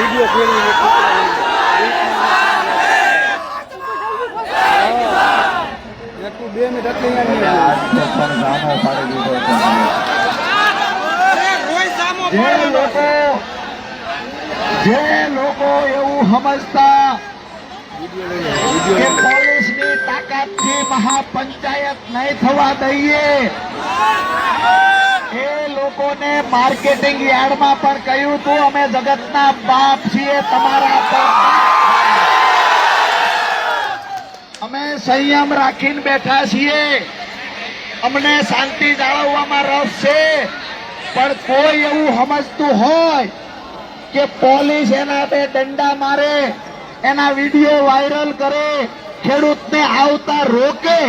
Video એટલું બે minute જે લોકો. જે લોકો એવું સમજતા કે પોલીસની તાકાતથી મહાપંચાયત નહીં થવા દઈએ. એ લોકોને માર્કેટિંગ યાર્ડમાં પણ કહ્યું હતું અમે જગતના બાપ છીએ, તમારા અમે સંયમ રાખીને બેઠા છીએ. અમને શાંતિ જાળવવામાં રસ છે, પણ કોઈ એવું સમજતું હોય કે પોલીસ એના બે દંડા મારે, એના વીડિયો વાયરલ કરે, ખેડૂતને આવતા રોકે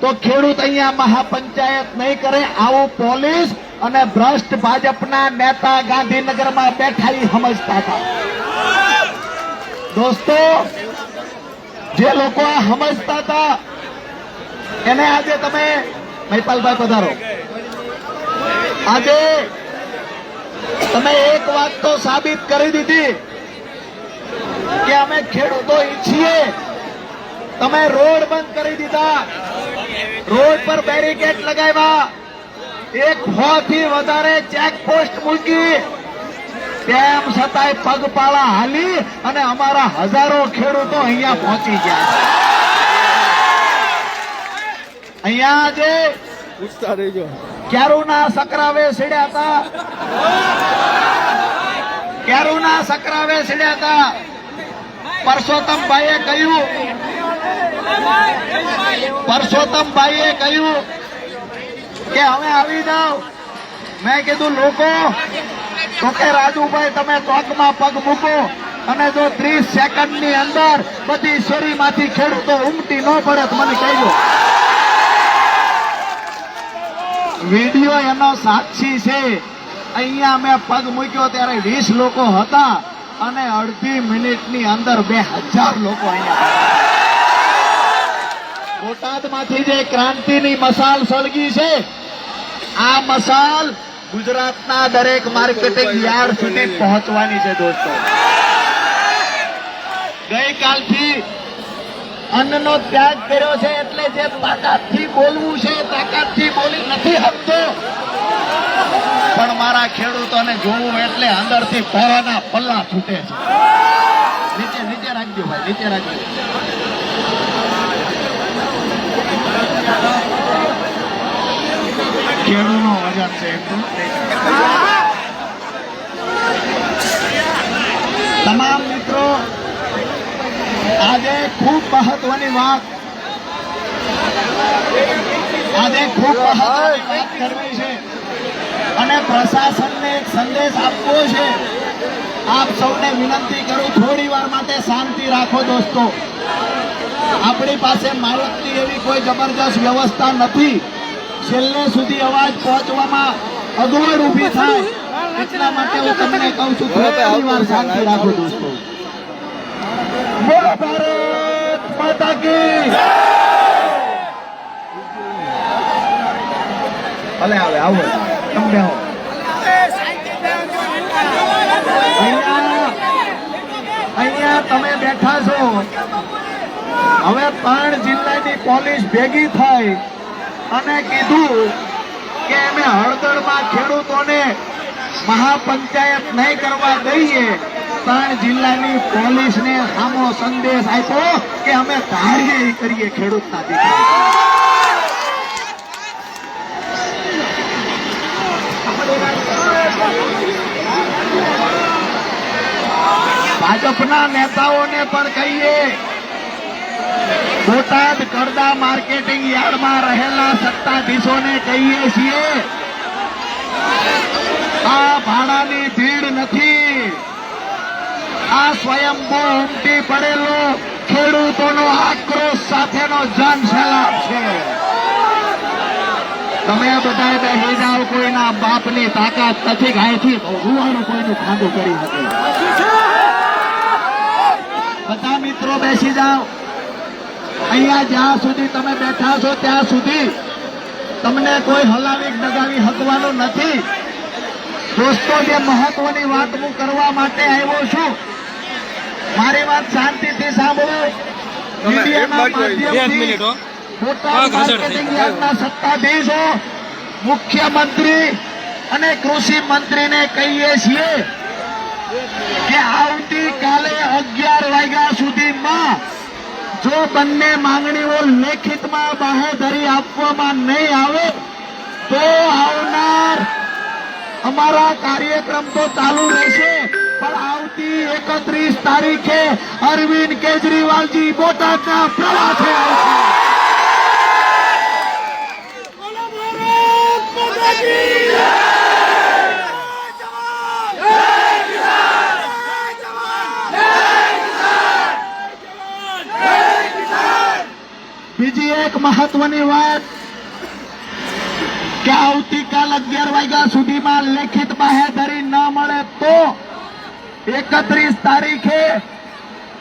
તો ખેડૂત અહીંયા મહાપંચાયત નહીં કરે, આવું પોલીસ અને ભ્રષ્ટ ભાજપના નેતા ગાંધીનગરમાં બેઠા સમજતા હતા. દોસ્તો, જે લોકો આ સમજતા હતા, એને આજે તમે મહિપાલભાઈ પધારો. આજે તમે એક વાત તો સાબિત કરી દીધી કે અમે ખેડૂતો ઈચ્છીએ. તમે રોડ બંધ કરી દીધા. રોડ પર બેરિકેડ લગાવ્યા. એક સો થી વધારે ચેકપોસ્ટ મૂકી. તેમ છતાંય પગપાળા હાલી અને અમારા હજારો ખેડૂતો અહીંયા પહોંચી ગયા છે. અહીંયા જે પૂછતા રહેજો ક્યારુના સકરાવે સીડ્યા હતા. ક્યારુના સકરાવે સીડ્યા હતા. પરસોત્તમભાઈએ કહ્યું પરસોત્તમભાઈએ કહ્યું કે હવે આવી જાઓ. મેં કીધું, લોકો તો કે રાજુભાઈ, તમે ચોકમાં પગ મૂકો અને જો ત્રીસ સેકન્ડની અંદર બધી શેરીમાંથી ખેડૂતો ઉમટી ન પડે મને કહેજો. વીડિયો એનો સાક્ષી છે. અહીંયા મેં પગ મૂક્યો ત્યારે વીસ લોકો હતા અને અડધી મિનિટની અંદર બે હજાર લોકો અહીંયા બોટાદમાંથી જે ક્રાંતિની મસાલ સળગી છે, આ મસાલ ગુજરાતના દરેક માર્કેટિંગ યાર્ડ સુધી પહોંચવાની છે દોસ્તો. ગઈકાલથી અન્નનો ત્યાગ કર્યો છે એટલે જે તાકાતથી બોલવું છે તાકાત તાકાતથી બોલી નથી શકતો. પણ મારા ખેડૂતોને જોવું એટલે અંદરથી પરાના પલ્લા છૂટે છે. નીચે નીચે રાખજો ભાઈ, નીચે રાખજો. ખેડૂતનો વજન છે તમામ મિત્રો, આજે ખૂબ મહત્વની વાત. આજે ખૂબ મહત્વની વાત કરવી છે. અને પ્રશાસનને એક સંદેશ આપવો છે. આપ સૌને વિનંતી કરું, થોડી વાર માટે શાંતિ રાખો દોસ્તો. આપણી પાસે માહિતી એવી કોઈ જબરજસ્ત વ્યવસ્થા નથી. છેલ્લે સુધી અવાજ પહોંચવામાં અગવડ ઊભી થાય. એટલા માટે હું તમને કહું છું થોડી વાર શાંતિ રાખો દોસ્તો. બોલો ભારત માતા કી ભલે આવે આવો. તમને આવો. અહીંયા તમે બેઠા છો. હવે પાણ જિલ્લાની પોલીસ ભેગી થઈ અને કીધું કે અમે હળદરમાં ખેડૂતોને મહાપંચાયત નહીં કરવા દઈએ. ત્રણ જિલ્લાની પોલીસને સામો સંદેશ આપ્યો કે અમે ધારીએ કરીએ ખેડૂતના દીકરા ભાજપના નેતાઓને પણ કહીએ બોટાદ કરદા માર્કેટિંગ યાર્ડમાં રહેલા સત્તાધીશોને કહીએ છીએ, આ ભાડાની ભીડ નથી. આ સ્વયંભૂ ઉમટી પડેલો ખેડૂતોનો આક્રોશ સાથેનો જન સૈલાબ છે. તમે બધા બેસી જાઓ, કોઈના બાપની તાકાત નથી, ગાયથી રૂવાણું કોઈનું ખાંડું કરી શકે. બધા મિત્રો બેસી જાઓ. અહીંયા જ્યાં સુધી તમે બેઠા છો ત્યાં સુધી તમને કોઈ હલાવી ડગાવી હકવાનું નથી. દોસ્તો જે મહત્વની વાત હું કરવા માટે આવ્યો છું. મારી વાત શાંતિથી સાંભળો. માર્કેટિંગ યાર્ડના સત્તાધીશો મુખ્યમંત્રી અને કૃષિ મંત્રીને કહીએ છીએ કે આવતીકાલે અગિયાર વાગ્યા સુધીમાં જો બંને માંગણીઓ લેખિતમાં બાહેધરી આપવામાં નહીં આવે, તો આવનાર અમારા કાર્યક્રમ તો ચાલુ રહેશે. પણ આવતી એકત્રીસ તારીખે અરવિંદ કેજરીવાલજી બોટાદના પ્રવાસે આવશે બીજી એક મહત્વની વાત કે આવતીકાલ અગિયાર વાગ્યા લેખિત બાહેધરી ન મળે તો એકત્રીસ તારીખે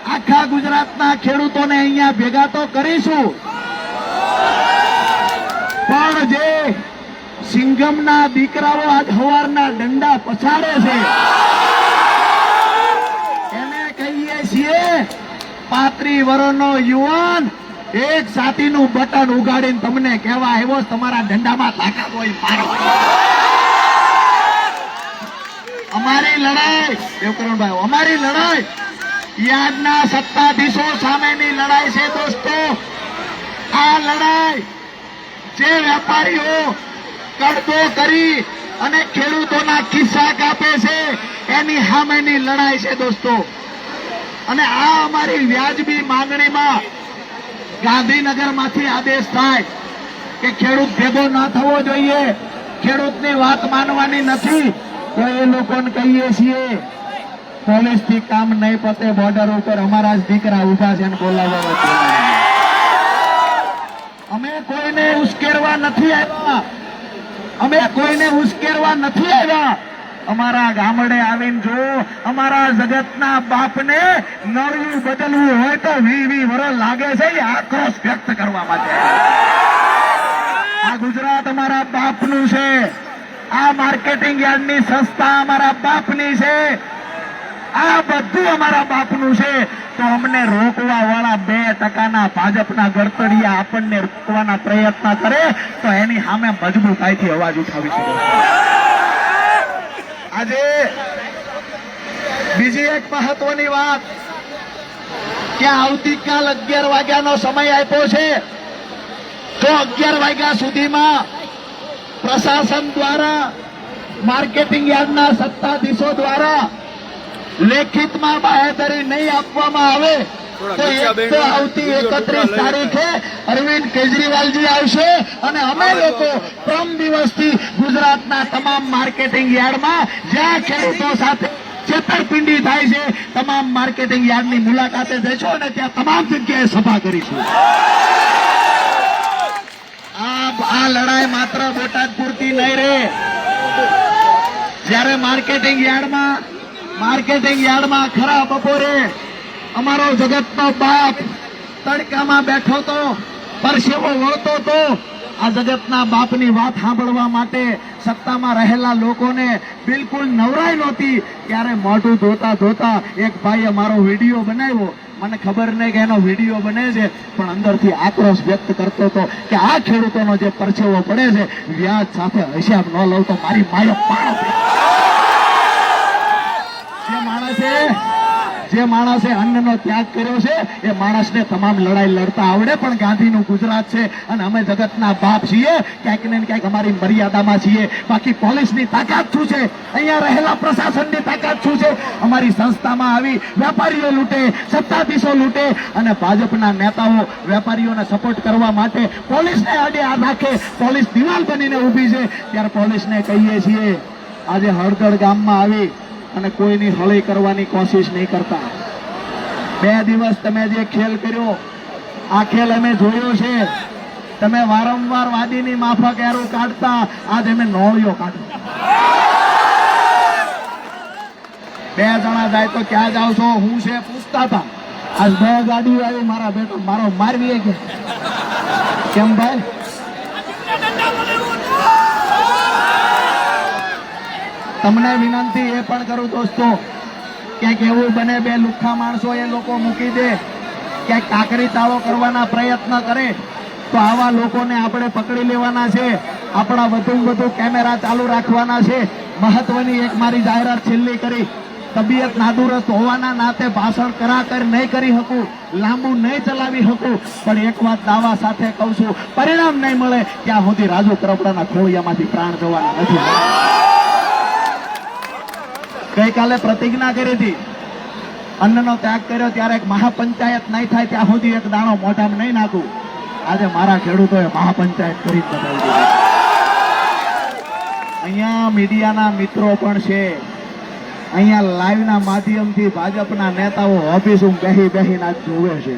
આખા ગુજરાતના ખેડૂતોને અહીંયા ભેગા તો કરીશું. પણ જે સિંગમના દીકરાઓ આજ હવારના દંડા પછાડે છે, એને કહીએ છીએ, પાત્રી વર્ષનો યુવાન, એક સાતીનું બટન ઉગાડીને તમને કહેવા આવ્યો તમારા દંડામાં તાકાત હોય મારો અમારી લડાઈ. દેવકરણભાઈ અમારી લડાઈ યાદના સત્તાધીશો સામેની લડાઈ છે દોસ્તો. આ લડાઈ જે વેપારીઓ કડતો કરી અને ખેડૂતોના ખિસ્સા કાપે છે, એની સામેની લડાઈ છે દોસ્તો. અને આ અમારી વ્યાજબી માંગણીમાં ગાંધીનગરમાંથી આદેશ થાય કે ખેડૂત ભેગો ન થવો જોઈએ. ખેડૂતની વાત માનવાની નથી. તો લોકોને કહીએ છીએ પોલીસથી કામ નહીં પતે બોર્ડર ઉપર અમારા જ દીકરા ઊભા છે બોલાવવા અમે કોઈને ઉશ્કેરવા નથી આવ્યા. અમે કોઈને ઉશ્કેરવા નથી આવ્યા. અમારા ગામડે આવીને જો અમારા જગતના બાપને નરવું બદલવું હોય તો વી વી વરસ લાગે છે એ આક્રોશ વ્યક્ત કરવા માટે. આ ગુજરાત અમારા બાપનું છે. આ માર્કેટિંગ યાર્ડની સંસ્થા અમારા બાપની છે. આ બધું અમારા બાપનું છે. તો અમને રોકવા વાળા બે ટકાના ભાજપના ગળતડિયા આપણને રોકવાના પ્રયત્ન કરે, તો એની સામે મજબૂતાઈથી અવાજ ઉઠાવી શકો. આજે બીજી એક મહત્વની વાત. કે આવતીકાલ અગિયાર વાગ્યાનો સમય આપ્યો છે? તો અગિયાર વાગ્યા સુધીમાં પ્રશાસન દ્વારા માર્કેટિંગ યાર્ડના સત્તાધીશો દ્વારા લેખિતમાં બાહેધરી નહીં આપવામાં આવે તો એક તો આવતી એકત્રીસ તારીખે અરવિંદ કેજરીવાલજી આવશે અને અમે લોકો ત્રણ દિવસથી ગુજરાતના તમામ માર્કેટિંગ યાર્ડમાં જ્યાં ખેડૂતો સાથે છેતરપિંડી થાય છે તમામ માર્કેટિંગ યાર્ડની મુલાકાતે જશો અને ત્યાં તમામ જગ્યાએ સભા કરીશું. આ લડાઈ માત્ર બોટાદ પૂરતી નહીં રે. જ્યારે માર્કેટિંગ યાર્ડમાં માર્કેટિંગ યાર્ડમાં ખરા બપોરે અમારો જગતનો બાપ તડકામાં બેઠો તો પરસેવો વળતો તો આ જગતના બાપની વાત સાંભળવા માટે સત્તામાં રહેલા લોકોને બિલકુલ નવરાઈ નહોતી. ત્યારે મોઢું ધોતા ધોતા એક ભાઈએ મારો વીડિયો બનાવ્યો. મને ખબર નહીં કે એનો વીડિયો બને છે, પણ અંદરથી આક્રોશ વ્યક્ત કરતો હતો કે આ ખેડૂતોનો જે પરસેવો પડે છે, વ્યાજ સાથે હિસાબ ન લઉં તો મારી માયો પાણો પી. જે માણસે જે માણસે અન્નનો ત્યાગ કર્યો છે, એ માણસને તમામ લડાઈ લડતા આવડે, પણ ગાંધીનું ગુજરાત છે અને અમે જગતના બાપ છીએ. ક્યાંક ને ક્યાંક અમારી મર્યાદામાં છીએ. બાકી પોલીસની તાકાત શું છે? અહીંયા રહેલા પ્રશાસનની તાકાત શું છે? અમારી સંસ્થામાં આવી વેપારીઓ લૂંટે, સત્તાધીશો લૂંટે અને ભાજપના નેતાઓ વેપારીઓને સપોર્ટ કરવા માટે પોલીસને આડે આ રાખે. પોલીસ દિવાલ બનીને ઊભી છે. ત્યારે પોલીસને કહીએ છીએ, આજે હળદળ ગામમાં આવી અને કોઈની હળી કરવાની કોશિશ નહીં કરતા. બે દિવસ તમે જે ખેલ કર્યો, આ ખેલ અમે જોયો છે. તમે વારંવાર વાદીની માફક એરો કાઢતા, આજ અમે નોળિયો કાઢતા બે જણા જાય તો ક્યાં જાવ છો? હું છે પૂછતા હતા. આજ બે ગાડીઓ આવી મારા બેટો, મારો મારવી કેમ ભાઈ? તમને વિનંતી એ પણ કરું દોસ્તો, ક્યાંક એવું બને બે લુખ્ખા માણસો એ લોકો મૂકી દે, ક્યાંક કાકરી તાળો કરવાના પ્રયત્ન કરે, તો આવા લોકોને આપણે પકડી લેવાના છે, આપણા વધુ વધુ કેમેરા ચાલુ રાખવાના છે, મહત્વની એક મારી જાહેરાત છેલ્લી કરી, તબિયત નાદુરસ્ત હોવાના નાતે ભાષણ કરા કર નહીં કરી શકું, લાંબુ નહીં ચલાવી શકું, પણ એક વાત દાવા સાથે કહું છું, પરિણામ નહીં મળે, ત્યાં સુધી રાજુ કરપડાના ખોળિયામાંથી પ્રાણ જવાના નથી. ગઈકાલે પ્રતિજ્ઞા કરી હતી. અન્નનો ત્યાગ કર્યો ત્યારે એક મહાપંચાયત નહીં થાય ત્યાં સુધી એક દાણો મોઢામાં નહીં નાખું. આજે મારા ખેડૂતોએ મહાપંચાયત કરી બતાવી અહીંયા મીડિયાના મિત્રો પણ છે. અહીંયા લાઈવના માધ્યમથી ભાજપના નેતાઓ ઓફિસ બેહી બેહીને જોવે છે.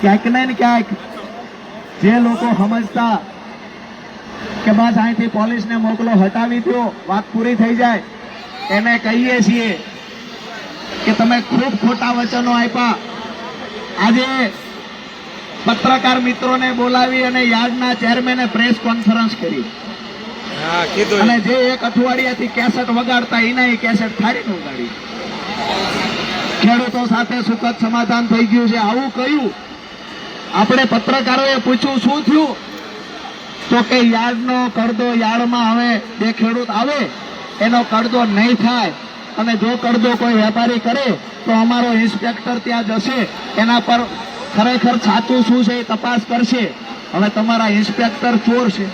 ક્યાંક ને ક્યાંક જે લોકો સમજતા કે બસ અહીંથી પોલીસને મોકલો, હટાવી દો વાત પૂરી થઈ જાય. એને કહીએ છીએ કે તમે ખૂબ ખોટા વચનો આપ્યા. આજે પત્રકાર મિત્રોને બોલાવી અને યાર્ડના ચેરમેને પ્રેસ કોન્ફરન્સ કરી. અને જે એક અઠવાડિયાથી કેસેટ વગાડતા એના એ કેસેટ ફાડીને ઉગાડી. ખેડૂતો સાથે સુખદ સમાધાન થઈ ગયું છે. આવું કયું આપણે પત્રકારોએ પૂછ્યું શું થયું? તો કે યાર્ડનો કરદો યાર્ડમાં હવે બે ખેડૂત આવે. એનો કડદો નહીં થાય. અને જો કડદો કોઈ વેપારી કરે, તો અમારો ઇન્સ્પેક્ટર ત્યાં જશે. એના પર ખરેખર સાચું શું છે એ તપાસ કરશે. હવે તમારા ઇન્સ્પેક્ટર ચોર છે.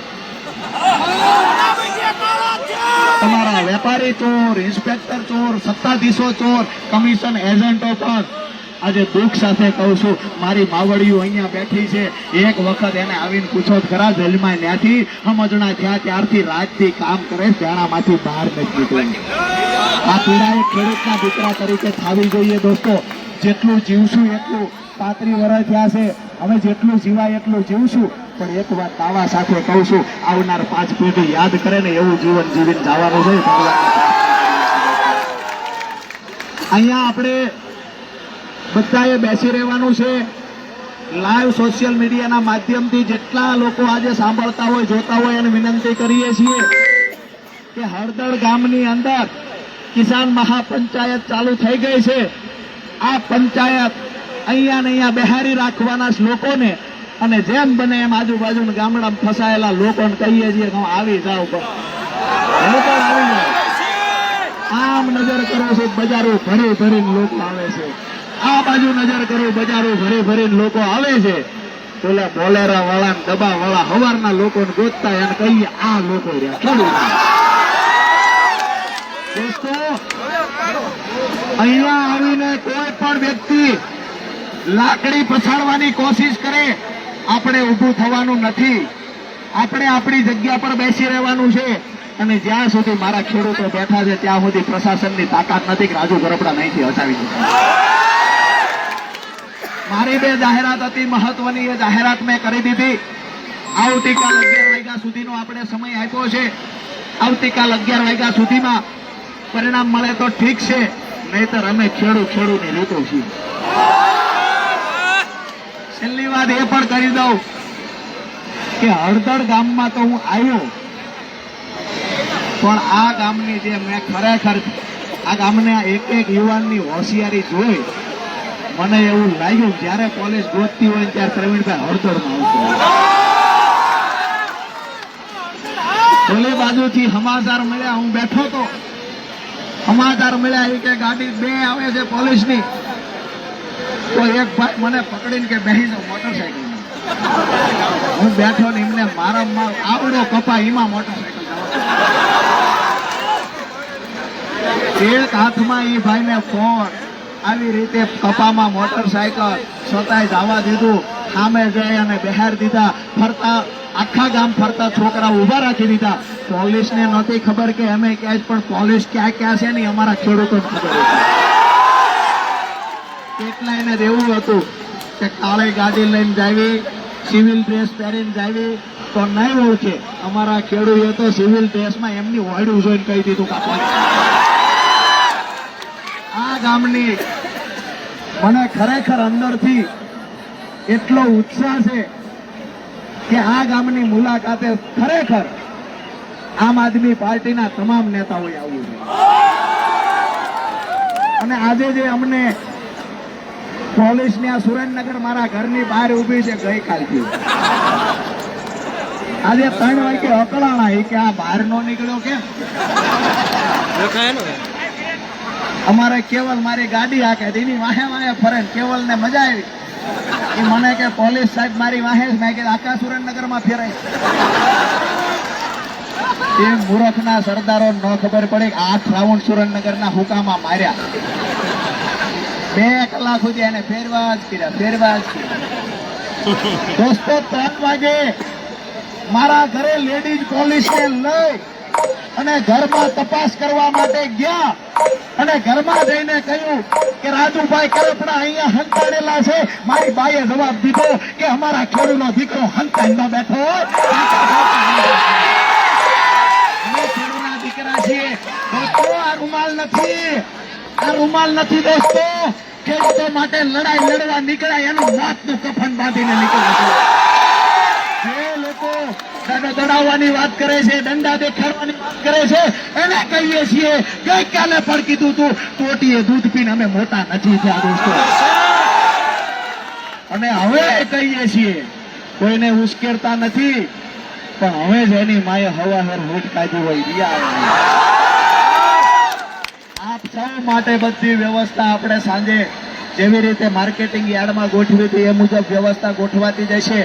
તમારા વેપારી ચોર, ઇન્સ્પેક્ટર ચોર, સત્તાધીશો ચોર, કમિશન એજન્ટો પણ. આજે દુઃખ સાથે કહું છું, મારી માવડીઓ અહીંયા બેઠી છે. એક વખત એને આવીને પૂછો, ખરા જેલમાં ત્યાંથી સમજણા થયા? ત્યારથી રાતથી કામ કરે ત્યાંમાંથી બહાર નથી નીકળ્યું. આ પીડા એક ખેડૂતના દીકરા તરીકે થવી જોઈએ દોસ્તો. જેટલું જીવશું એટલું પાંત્રી વર્ષ થયા છે. હવે જેટલું જીવાય એટલું જીવશું. પણ એક વાત દાવા સાથે કહું છું, આવનાર પાંચ પેઢી યાદ કરે ને એવું જીવન જીવીને જવાનું છે. અહીંયા આપણે બધાએ બેસી રહેવાનું છે. લાઈવ સોશિયલ મીડિયાના માધ્યમથી જેટલા લોકો આજે સાંભળતા હોય, જોતા હોય, એને વિનંતી કરીએ છીએ કે હળદળ ગામની અંદર કિસાન મહાપંચાયત ચાલુ થઈ ગઈ છે. આ પંચાયત અહીંયા ને અહીંયા બહેરી રાખવાના લોકોને અને જેમ બને એમ આજુબાજુના ગામડામાં ફસાયેલા લોકોને કહીએ છીએ કે આવી જાવ જાઓ આમ નજર કરો છો, બજારો ભરી ભરીને લોકો આવે છે. આ બાજુ નજર કરો બજારો ભરે ભરીને લોકો આવે છે. પેલા બોલેરા વાળા ડબ્બા વાળા હવારના લોકો ગોતતા એને કહીએ, આ લોકો દોસ્તો, અહીંયા આવીને કોઈ પણ વ્યક્તિ લાકડી પછાડવાની કોશિશ કરે, આપણે ઊભું થવાનું નથી. આપણે આપણી જગ્યા પર બેસી રહેવાનું છે અને જ્યાં સુધી મારા ખેડૂતો બેઠા છે, ત્યાં સુધી પ્રશાસનની તાકાત નથી કે રાજુ ગરબડા નહીંથી હટાવી શકે મારી બે જાહેરાત હતી મહત્વની એ જાહેરાત મેં કરી દીધી. આવતીકાલ અગિયાર વાગ્યા સુધીનો આપણે સમય આપ્યો છે. આવતીકાલ અગિયાર વાગ્યા સુધીમાં પરિણામ મળે તો ઠીક છે. નહીતર અમે ખેડૂ ખેડૂની રીતો છીએ. છેલ્લી વાત એ પણ કરી દઉં કે હળદળ ગામમાં તો હું આવ્યો. પણ આ ગામની જે મેં ખરેખર આ ગામના એક એક યુવાનની હોશિયારી જોઈ. મને એવું લાગ્યું જ્યારે પોલીસ ગોતતી હોય ત્યારે પ્રવીણભાઈ હળદળમાં આવશે. ઓલી બાજુથી સમાચાર મળ્યા, હું બેઠો તો. સમાચાર મળ્યા એ કે ગાડી બે આવે છે પોલીસની. તો એક ભાઈ મને પકડીને કે બેસી જાઉં મોટરસાયકલ હું બેઠો ને એમને મારા માર આવડો કપા, એમાં મોટરસાયકલ એક હાથમાં એ ભાઈને ફોન. આવી રીતે કપામાં મોટરસાયકલ છતાંય જવા દીધું. સામે જઈ અને બહાર દીધા. ફરતા, આખા ગામ ફરતા છોકરા ઊભા રાખી દીધા. પોલીસને નહોતી ખબર કે અમે ક્યાંય પણ પોલીસ ક્યાં ક્યાં છે ને અમારા ખેડૂતો ખબર કેટલા એને એવું હતું કે કાળે ગાડી લઈને જાવી, સિવિલ ડ્રેસ પહેરીને જાવી. તો નહીં ઓળખે અમારા ખેડૂતો સિવિલ ડ્રેસમાં એમની વાયડું જોઈને કહી દીધું કે ગામની. મને ખરેખર અંદરથી એટલો ઉત્સાહ છે કે આ ગામની મુલાકાતે ખરેખર આમ આદમી પાર્ટીના તમામ નેતાઓએ આવવું જોઈએ. અને આજે જે અમને પોલીસની આ સુરેન્દ્રનગર મારા ઘરની બહાર ઊભી છે ગઈકાલથી આજે ત્રણ વાગે અકળાણા કે આ બહાર નો નીકળ્યો ને? અમારે કેવલ મારી ગાડી હાકે, એની વાહે વાહે ફરે કેવલ ને મજા આવી. એ મને કે પોલીસ સાહેબ મારી વાહે મેં કે આખા સુરેન્દ્રનગરમાં ફેરાય. એ મૂર્ખના સરદારો ન ખબર પડે આઠ રાઉન્ડ સુરેન્દ્રનગરના હુકામાં માર્યા. બે કલાક સુધી એને ફેરવા જ કર્યા ફેરવા જ દોસ્તો, ત્રણ વાગે મારા ઘરે લેડીઝ પોલીસને લઈ અને ઘરમાં તપાસ કરવા માટે ગયા. અને ઘરમાં જઈને કહ્યું કે, રાજુભાઈ કરપડા અહીંયા હંતાડેલા છે. મારી બાઈએ જવાબ દીધો કે, અમારા ખેડૂતનો દીકરો બેઠો. દોસ્તો, આ રૂમાલ નથી. આ ખેડૂતો માટે લડાઈ લડવા નીકળ્યા એનું મોતનું કફન બાંધીને નીકળ્યા દાદા દડાવવાની વાત કરે છે દંડા દેખાડવાની વાત કરે છે, એને કહીએ છીએ, ગઈકાલે પણ કીધું તું, ટોટીએ દૂધ પીને અમે મોટા નથી થયા દોસ્તો. અને હવે કહીએ છીએ, કોઈને ઉશ્કેરતા નથી, પણ હવે જ એની માએ હવા હર હોટ કાઢી હોય, રિયા આપ સૌ માટે બધી વ્યવસ્થા આપણે સાંજે જેવી રીતે માર્કેટિંગ યાર્ડમાં ગોઠવી હતી એ મુજબ વ્યવસ્થા ગોઠવાતી જશે.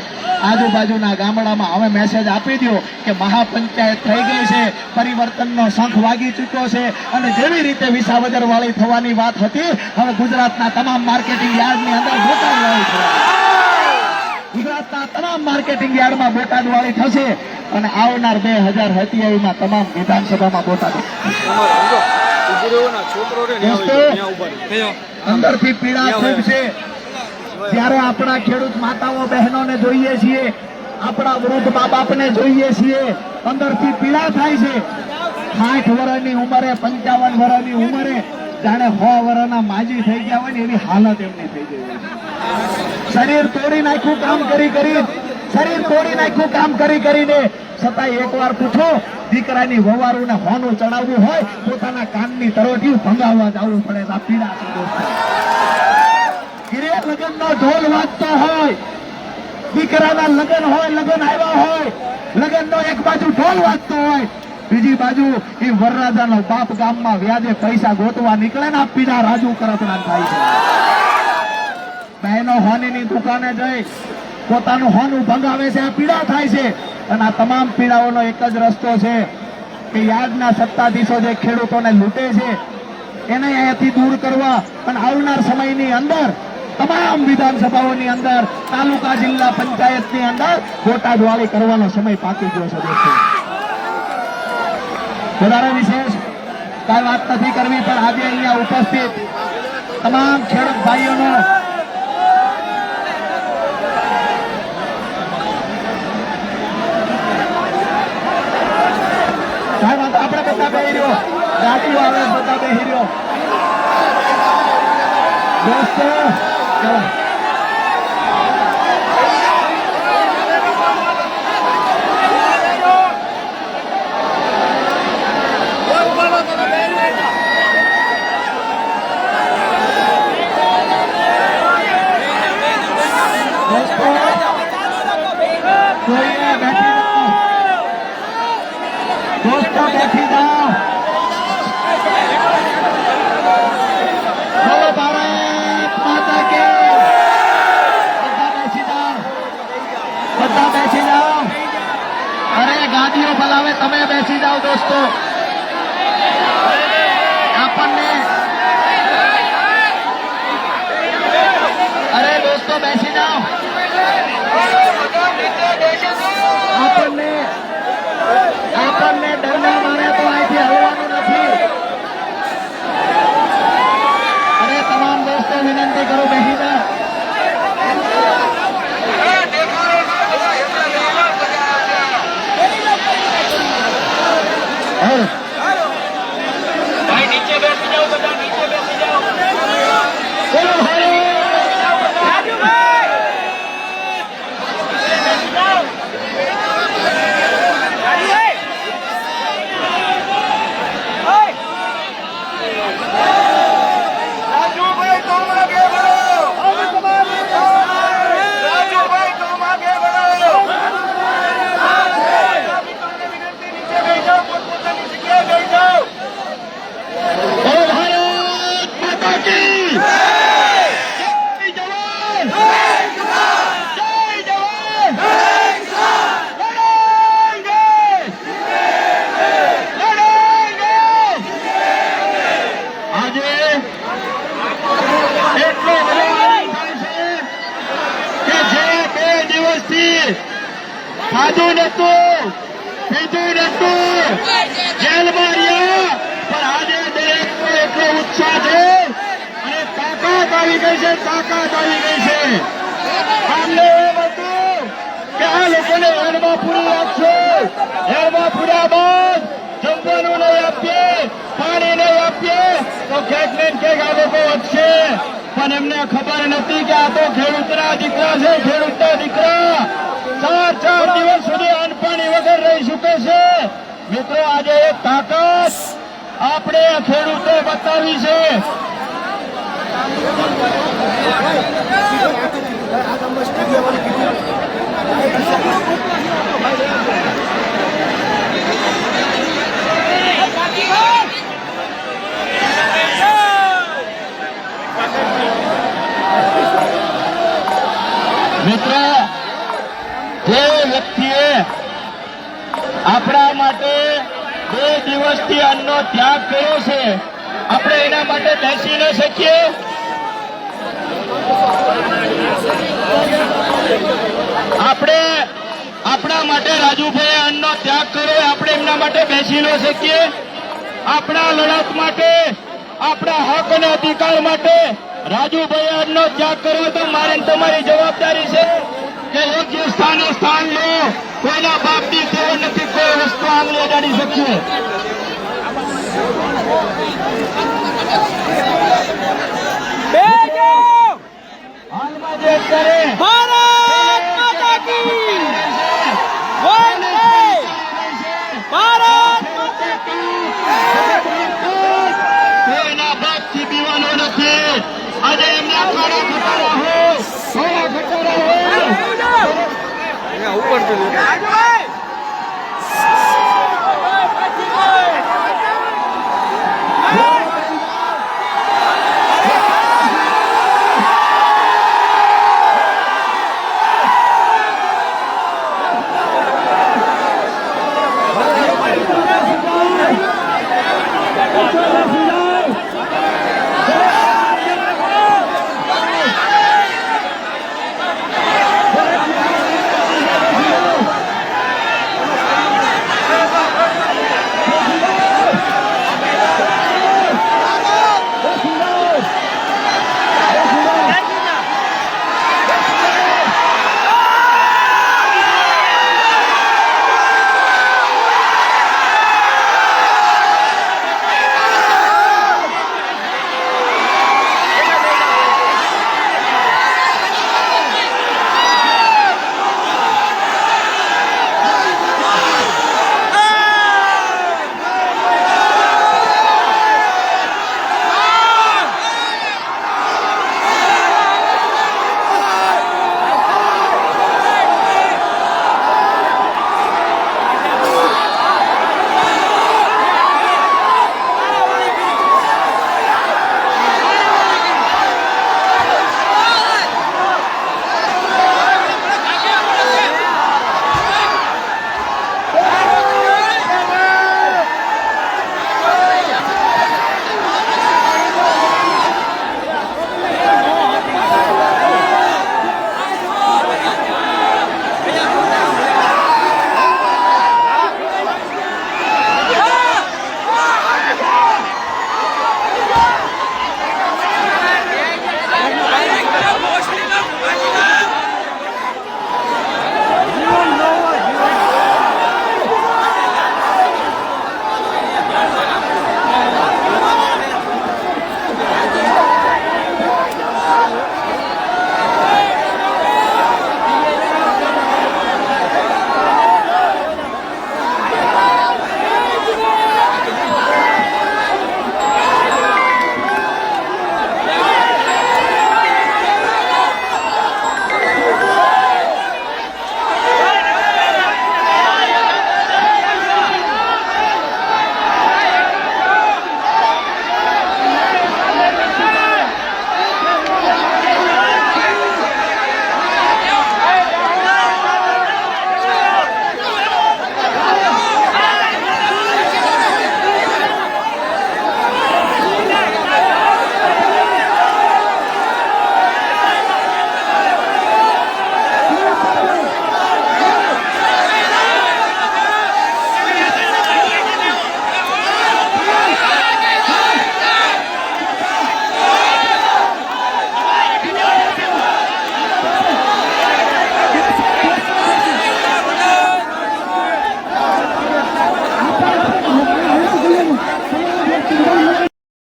આજુબાજુના ગામડામાં હવે મેસેજ આપી દો કે મહાપંચાયત થઈ ગઈ છે પરિવર્તનનો શંખ વાગી ચૂક્યો છે અને જેવી રીતે વિસાવદર વાળી થવાની વાત હતી હવે ગુજરાતના તમામ માર્કેટિંગ યાર્ડની અંદર બોટાદ વાળી છે ગુજરાતના તમામ માર્કેટિંગ યાર્ડમાં બોટાદ વાળી થશે અને આવનાર બે હજાર સત્યાવીસમાં તમામ વિધાનસભામાં બોટાદ. દોસ્તો. ત્યાં થી અંદરથી પીડા ખૂબ છે ત્યારે આપણા ખેડૂત માતાઓ બહેનોને જોઈએ છીએ આપણા વૃદ્ધ મા બાપને જોઈએ છીએ અંદરથી પીડા થાય છે. સાઠ વર્ષની ઉંમરે પંચાવન વર્ષની ઉંમરે જાણે સો વર્ષના માજી થઈ ગયા હોય ને એવી હાલત એમની થઈ ગઈ શરીર તોડી નાખ્યું કામ કરી કરી શરીર તોડી નાખ્યું કામ કરી કરીને છતાંય એકવાર પૂછો દીકરાની વવારું ને હોનું ચડાવવું હોય, પોતાના કાનની તરોટી ભંગાવવા જવું પડે પીડા છે. દોસ્તો લગ્નનો ઢોલ વાગતો હોય, દીકરાના લગ્ન હોય, લગ્ન આવ્યા હોય, લગ્નનો એક બાજુ ઢોલ વાગતો હોય, બીજી બાજુ એ વરરાજાનો બાપ ગામમાં વ્યાજે પૈસા ગોતવા નીકળે ને પીડા રાજુ કરપડા થાય છે. બહેનો હોનીની દુકાને જઈ, પોતાનું હોનું ભંગાવે છે, આ પીડા થાય છે. અને આ તમામ પીડાઓનો એક જ રસ્તો છે કે યાદના સત્તાધીશો જે ખેડૂતોને લૂંટે છે, એને અહીંયાથી દૂર કરવા અને આવનાર સમયની અંદર, તમામ વિધાનસભાઓની અંદર, તાલુકા જિલ્લા પંચાયતની અંદર બોટાદ વાળી કરવાનો સમય પાકી ગયો છે વધારે વિશેષ કાંઈ વાત નથી કરવી, પણ આજે અહીંયા ઉપસ્થિત તમામ ખેડૂત ભાઈઓનો કાંઈ વાંધો આપણે રહ્યો. ગાડીઓ આવે બધા બેહી રહ્યો. દોસ્તો ચલો. પૂર્યા બાદ જમવાનું નહીં આપીએ પાણી નહીં આપીએ, તો ક્યાંક ને ક્યાંક આ લોકો વધશે. પણ એમને ખબર નથી કે આ તો ખેડૂતના દીકરા છે, ખેડૂતના દીકરા. ચાર ચાર દિવસ સુધી અન્ન પાણી વગર રહી શકે છે. મિત્રો, આજે એક તાકાત આપણે ખેડૂતો બતાવી છે. મિત્રો, જે વ્યક્તિએ આપણા માટે બે દિવસથી અન્નનો ત્યાગ કર્યો છે, આપણે એના માટે બેસી ન શકીએ? આપણે આપણા માટે રાજુભાઈ અન્નનો ત્યાગ કર્યો, આપણે એમના માટે બેસી ન શકીએ? આપણા લડત માટે, આપણા હક અને અધિકાર માટે રાજુભાઈ આજનો ત્યાગ કર્યો તો મારે તમારી જવાબદારી છે કે એક સ્થાને સ્થાન લો. કોઈના બાપની ટેવ નથી કોઈ વસ્તુ આંગળી અડાડી શકીએ. હાલમાં જે અત્યારે ભારત માતા કી વંદે ભારત કોઈના બાપથી પીવાનો નથી આજે એમના કાળા ખટારા હોય કાળા ખટારા હોય અહીંયા ઉપર